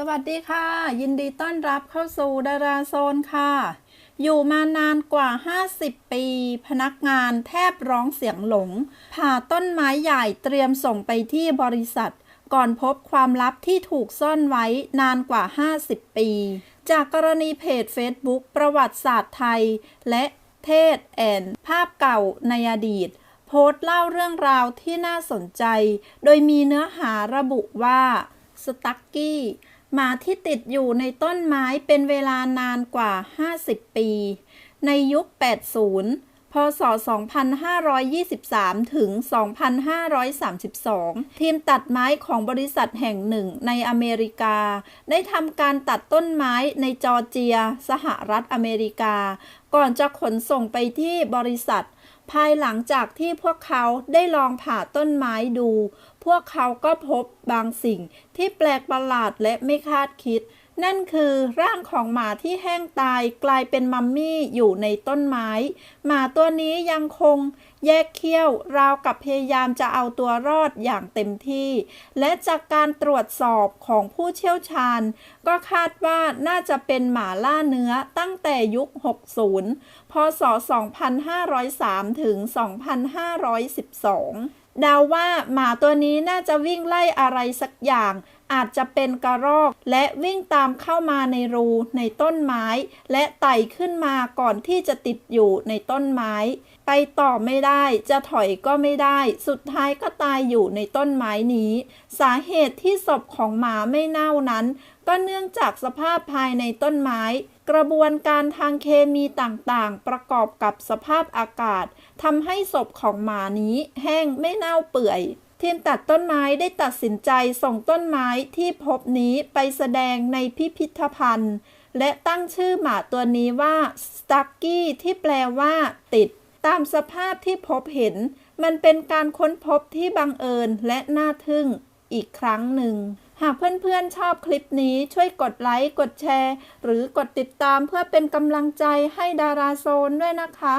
สวัสดีค่ะ ยินดีต้อนรับเข้าสู่ดาราโซนค่ะ อยู่มานานกว่า 50 ปี พนักงานแทบร้องเสียงหลง ผ่าต้นไม้ใหญ่เตรียมส่งไปที่บริษัท ก่อนพบความลับที่ถูกซ่อนไว้นานกว่า 50 ปี จากกรณีเพจ Facebook ประวัติศาสตร์ไทย และเทศแอนภาพเก่าในอดีต โพสต์เล่าเรื่องราวที่น่าสนใจ โดยมีเนื้อหาระบุว่าสตักกี้ หมาที่ติดอยู่ในต้นไม้เป็นเวลานานกว่า 50 ปี ในยุค 80 พศ 2523 ถึง 2532 ทีมตัดไม้ของบริษัทแห่งหนึ่งในอเมริกา ได้ทำการตัดต้นไม้ในจอร์เจีย สหรัฐอเมริกา ก่อนจะขนส่งไปที่บริษัท ภายหลังจากที่พวกเขาได้ลองผ่าต้นไม้ดู พวกเขาก็พบบางสิ่งที่แปลกประหลาดและไม่คาดคิด นั่นคือร่างของหมาที่แห้งตายกลายเป็นมัมมี่อยู่ในต้นไม้ หมาตัวนี้ยังคงแยกเขี้ยวราวกับพยายามจะเอาตัวรอดอย่างเต็มที่ และจากการตรวจสอบของผู้เชี่ยวชาญ ก็คาดว่าน่าจะเป็นหมาล่าเนื้อตั้งแต่ยุค 60 พศ 2503 ถึง 2512 เดาว่าหมาตัวนี้น่าจะวิ่งไล่อะไรสักอย่าง อาจจะเป็นกระรอก และวิ่งตามเข้ามาในรูในต้นไม้ และไต่ขึ้นมาก่อนที่จะติดอยู่ในต้นไม้ ไปต่อไม่ได้จะถอยก็ไม่ได้ สุดท้ายก็ตายอยู่ในต้นไม้นี้ สาเหตุที่ศพของหมาไม่เน่านั้น ก็เนื่องจากสภาพภายในต้นไม้ กระบวนการทางเคมีต่างๆ ประกอบกับสภาพอากาศทำให้ศพของหมานี้แห้งไม่เน่าเปื่อยทีมตัดต้นไม้ได้ตัดสินใจส่งต้นไม้ที่พบนี้ไปแสดงในพิพิธภัณฑ์ และตั้งชื่อหมาตัวนี้ว่าสตักกี้ที่แปลว่า ติด ตามสภาพที่พบเห็น มันเป็นการค้นพบที่บังเอิญและน่าทึ่งอีกครั้งหนึ่ง หากเพื่อนๆชอบคลิปนี้ช่วยกดไลค์ กดแชร์ หรือกดติดตามเพื่อเป็นกำลังใจให้ดาราโซนด้วยนะคะ